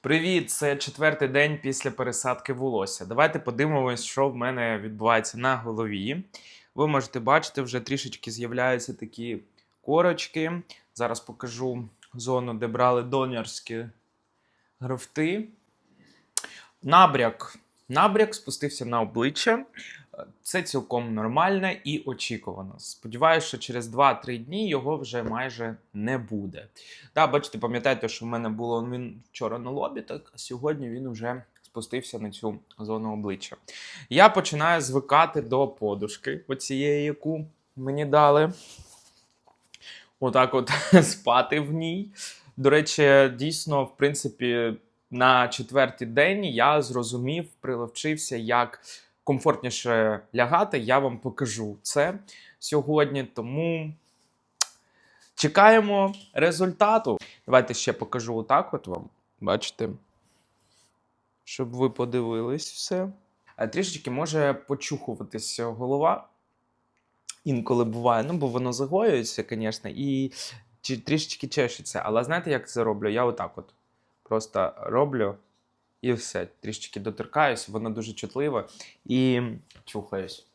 Привіт! Це четвертий день після пересадки волосся. Давайте подивимось, що в мене відбувається на голові. Ви можете бачити, вже трішечки з'являються такі корочки. Зараз покажу зону, де брали донорські графти. Набряк. Набряк спустився на обличчя. Це цілком нормально і очікувано. Сподіваюся, що через 2-3 дні його вже майже не буде. Да, бачите, пам'ятаєте, що в мене було він вчора на лобі, так а сьогодні він вже спустився на цю зону обличчя. Я починаю звикати до подушки, оцієї, яку мені дали. Отак, от спати в ній. До речі, дійсно, в принципі, на четвертий день я зрозумів, приловчився, як комфортніше лягати. Я вам покажу це сьогодні. Тому чекаємо результату. Давайте ще покажу отак, от вам. Бачите? Щоб ви подивились все. Трішечки може почухуватися голова. Інколи буває, ну бо воно загоюється, звісно, і трішечки чешеться. Але знаєте, як це роблю? Я отак от просто роблю і все. Трішечки доторкаюсь, вона дуже чутлива і чухаюсь.